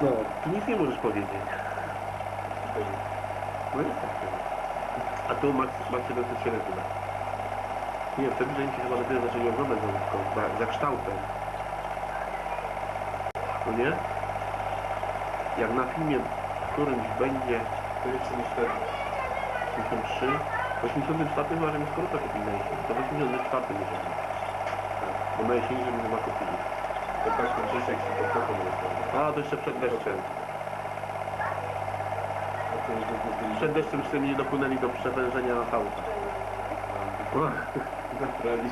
No, tu nic nie możesz powiedzieć. No jest tak. A tu max, max 707 chyba. Nie, wtedy że się chyba dopiero zaczęli oglądać za, za, za kształtem. No nie? Jak na filmie którymś będzie To jeszcze nie cztery. 83, w 84 chyba, że mi skoro to kupili na jesień. To w 84 nie wiem. Bo na jesieni, żeby chyba kupili. Się. A, to jeszcze przed deszczem. Przed deszczem jeszcze nie dopłynęli do przewężenia na auta.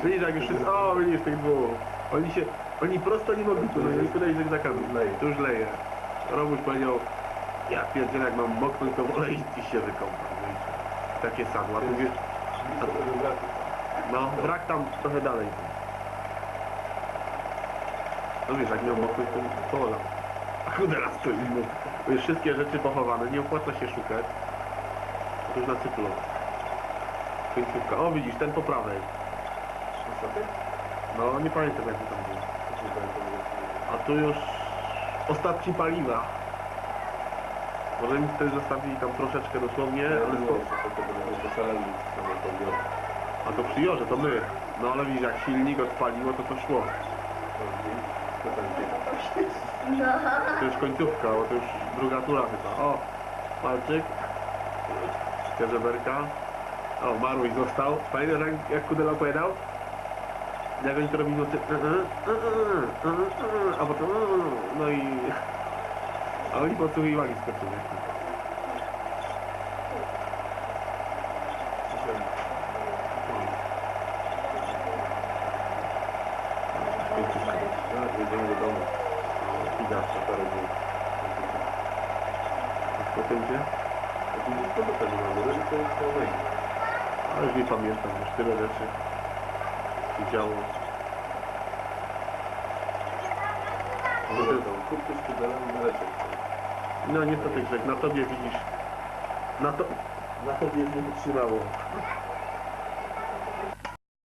Widzisz, jak już jest... O, widzisz tych dwóch. Oni się... Oni prosto nie mogli płynąć, oni płynęli zygzakami. Już leje. To już leje. Robuś powiedział, ja pierdzielę, jak mam moknąć, to wolę iść i się wykąpać. Takie sadła. Tu wiesz, no, brak tam trochę dalej. No wiesz, jak miał moknąć, to pola. A chude raz. Bo już wszystkie rzeczy pochowane, nie opłaca się szukać. To już na cyklu. Końcówka. O, widzisz, ten po prawej. No, nie pamiętam jak to tam było. Też to. A tu już ostatni paliwa. Może mi wtedy zostawili tam troszeczkę dosłownie, ale to to. A to przy Jorze, to my. No ale widzisz, jak silnik odpaliło, to to szło. To już końcówka, bo to już druga tura chyba. O, palczyk. Kezeberka. O, Maruś został. Pamiętasz jak, jak Kudela opowiadał? Jak oni to robili nocy. "E, e, e, e, e, e", A potem. e, e, No i. A oni podsłuchiwali skoczyli. Końcówka. Tak, jedziemy. Na parę dni. Potem gdzie? A tu nic to też nie ma, bo to jest to. Ale już nie pamiętam, już tyle rzeczy się działo. No to tam, kurty z pudelem i lecieć. No niestety Grzeg, na tobie widzisz, na, to, na tobie nie wytrzymało.